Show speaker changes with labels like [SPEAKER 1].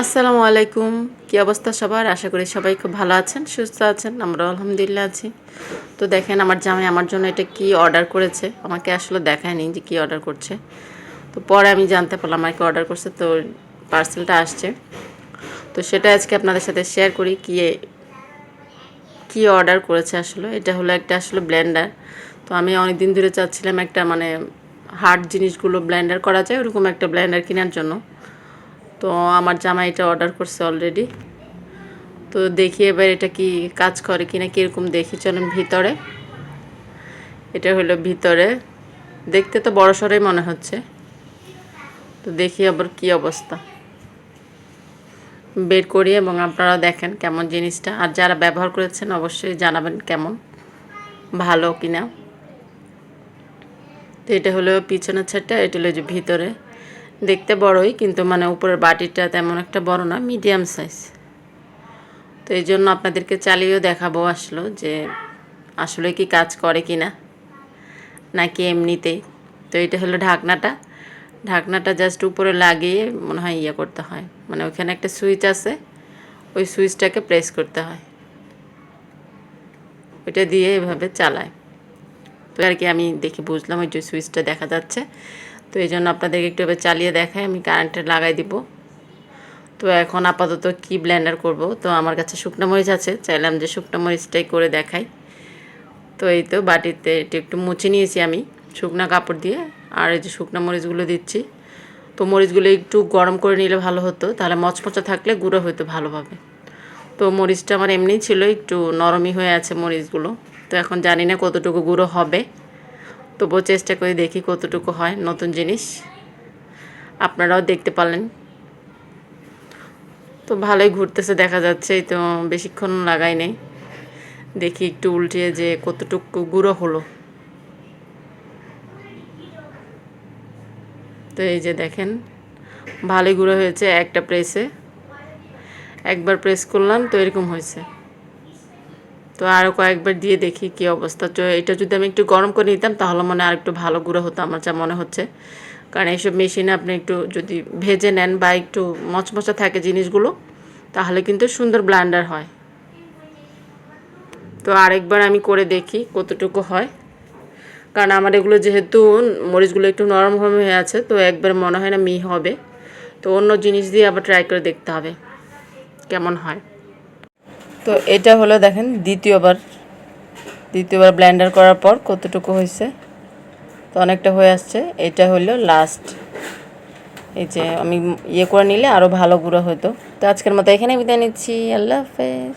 [SPEAKER 1] আসসালামু আলাইকুম। কী অবস্থা সবার? আশা করি সবাই খুব ভালো আছেন, সুস্থ আছেন আমরা আলহামদুলিল্লাহ আছি। তো দেখেন, আমার জামাই আমার জন্য এটা কি অর্ডার করেছে? আমাকে আসলে দেখায়নি যে কি অর্ডার করছে। তো পরে আমি জানতে পারলাম আমাকে অর্ডার করছে, তো পার্সেলটা আসছে। তো সেটা আজকে আপনাদের সাথে শেয়ার করি কি কি অর্ডার করেছে আসলে। এটা হলো একটা আসলে ব্লেন্ডার তো আমি অনেক দিন ধরে চাচ্ছিলাম একটা মানে হার্ড জিনিসগুলো ব্লেন্ডার করা যায়, ওরকম একটা ব্লেন্ডার কেনার জন্য। তো আমার জামাই এটা অর্ডার করছে অলরেডি তো দেখি এবার এটা কি কাজ করে কিনা, কীরকম দেখি, চলেন ভিতরে। এটা হলো ভিতরে। দেখতে তো বড় সড়ই মনে হচ্ছে। তো দেখি আবার কি অবস্থা। বের করি এবং আপনারা দেখেন কেমন জিনিসটা। আর যারা ব্যবহার করেছেন অবশ্যই জানাবেন কেমন, ভালো কিনা। তো এটা হলো পিছনের ছাড়টা এটা হলো যে ভিতরে। দেখতে বড়ই, কিন্তু মানে উপরের বাটিটা তেমন একটা বড় না মিডিয়াম সাইজ তো এই জন্য আপনাদেরকে চালিয়েও দেখাবো আসলো যে আসলে কি কাজ করে কি না, নাকি এমনিতেই। তো এটা হলো ঢাকনাটা। ঢাকনাটা জাস্ট উপরে লাগিয়ে মনে হয় ইয়ে করতে হয়। মানে ওইখানে একটা সুইচ আছে, ওই সুইচটাকে প্রেস করতে হয়। ওইটা দিয়ে এভাবে চালায়। তো আর কি আমি দেখে বুঝলাম ওই যে সুইচটা দেখা যাচ্ছে। তো এই জন্য আপনাদেরকে একটু এবার চালিয়ে দেখাই, আমি কারেন্টে লাগাই দিব। তো এখন আপাতত কি ব্লেন্ডার করব? তো আমার কাছে শুকনো মরিচ আছে চাইলাম যে শুকনো মরিচটাই করে দেখাই। তো এই তো বাটিতে এটা একটু মুছে নিয়েছি আমি শুকনো কাপড় দিয়ে, আর এই যে শুকনো মরিচগুলো দিচ্ছি। তো মরিচগুলো একটু গরম করে নিলে ভালো হতো, তাহলে মচমচা থাকলে গুঁড়ো হতো ভালোভাবে। তো মরিচটা আমার এমনিই ছিল, একটু নরমই হয়ে আছে মরিচগুলো। তো এখন জানি না কতটুকু গুঁড়ো হবে। তবুও চেষ্টা করে দেখি কতটুকু হয় নতুন জিনিস। আপনারাও দেখতে পারলেন। তো ভালোই ঘুরতেছে, দেখা যাচ্ছে। তো বেশিক্ষণ লাগাই নেই। দেখি একটু উল্টিয়ে যে কতটুকু গুঁড়ো হলো। তো এই যে দেখেন, ভালোই গুঁড়ো হয়েছে একটা প্রেসে একবার প্রেস করলাম তো এরকম হয়েছে। তো আরও কয়েকবার দিয়ে দেখি কী অবস্থা। তো এটা যদি আমি একটু গরম করে নিতাম, তাহলে মনে আর একটু ভালো গুঁড়ো হতো আমার যা মনে হচ্ছে। কারণ এইসব মেশিনে আপনি একটু যদি ভেজে নেন বা একটু মচমচা থাকে জিনিসগুলো, তাহলে কিন্তু সুন্দর ব্লান্ডার হয়। তো আরেকবার আমি করে দেখি কতটুকু হয়। কারণ আমার এগুলো যেহেতু মরিচগুলো একটু নরম হয়ে আছে, তো একবার মনে হয় না মি হবে। তো অন্য জিনিস দিয়ে আবার ট্রাই করে দেখতে হবে, কেমন হয়। তো এটা হলো দেখেন দ্বিতীয়বার দ্বিতীয়বার ব্লেন্ডার করার পর কতটুকু হয়েছে? তো অনেকটা হয়ে আসছে। এটা হলো লাস্ট এই যে আমি ইয়ে করে নিলে আরও ভালো গুঁড়ো হতো। তো আজকের মতো এখানে বিদায় নিচ্ছি। আল্লাহ হাফেজ।